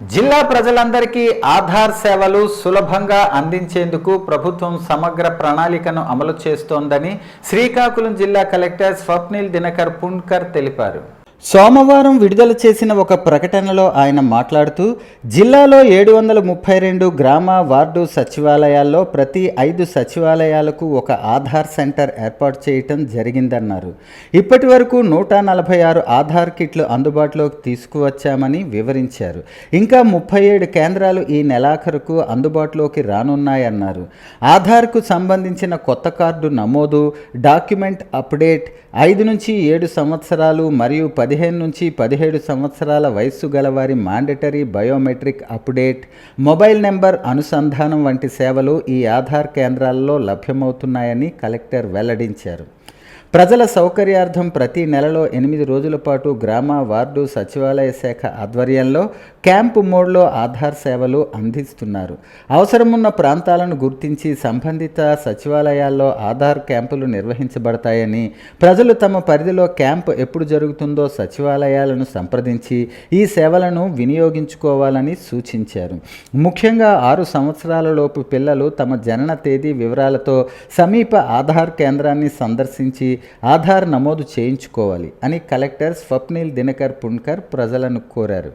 జిల్లా ప్రజలందరికీ ఆధార్ సేవలు సులభంగా అందించేందుకు ప్రభుత్వం సమగ్ర ప్రణాళికను అమలు చేస్తోందని శ్రీకాకుళం జిల్లా కలెక్టర్ స్వప్నిల్ దినకర్ పుణ్కర్ తెలిపారు. సోమవారం విడుదల చేసిన ఒక ప్రకటనలో ఆయన మాట్లాడుతూ జిల్లాలో ఏడు వందల ముప్పై రెండు గ్రామ వార్డు సచివాలయాల్లో ప్రతి ఐదు సచివాలయాలకు ఒక ఆధార్ సెంటర్ ఏర్పాటు చేయటం జరిగిందన్నారు. ఇప్పటి వరకు నూట నలభై ఆరు ఆధార్ కిట్లు అందుబాటులోకి తీసుకువచ్చామని వివరించారు. ఇంకా ముప్పై ఏడు కేంద్రాలు ఈ నెలాఖరుకు అందుబాటులోకి రానున్నాయన్నారు. ఆధార్కు సంబంధించిన కొత్త కార్డు నమోదు డాక్యుమెంట్ అప్డేట్ ఐదు నుంచి ఏడు సంవత్సరాలు మరియు పది పదిహేను నుంచి పదిహేడు సంవత్సరాల వయస్సు గలవారి mandatory biometric update mobile number అనుసంధానం వంటి సేవలు ఈ ఆధార్ కేంద్రాల్లో లభ్యమవుతున్నాయని కలెక్టర్ వెల్లడించారు. ప్రజల సౌకర్యార్థం ప్రతి నెలలో ఎనిమిది రోజుల పాటు గ్రామ వార్డు సచివాలయ శాఖ ఆధ్వర్యంలో క్యాంపు మోడ్లో ఆధార్ సేవలు అందిస్తున్నారు. అవసరమున్న ప్రాంతాలను గుర్తించి సంబంధిత సచివాలయాల్లో ఆధార్ క్యాంపులు నిర్వహించబడతాయని ప్రజలు తమ పరిధిలో క్యాంప్ ఎప్పుడు జరుగుతుందో సచివాలయాలను సంప్రదించి ఈ సేవలను వినియోగించుకోవాలని సూచించారు. ముఖ్యంగా ఆరు సంవత్సరాలలోపు పిల్లలు తమ జనన తేదీ వివరాలతో సమీప ఆధార్ కేంద్రాన్ని సందర్శించి ఆధార్ నమోదు చేయించుకోవాలి అని కలెక్టర్ స్వప్నిల్ దినకర్ పుణ్కర్ ప్రజలను కోరారు.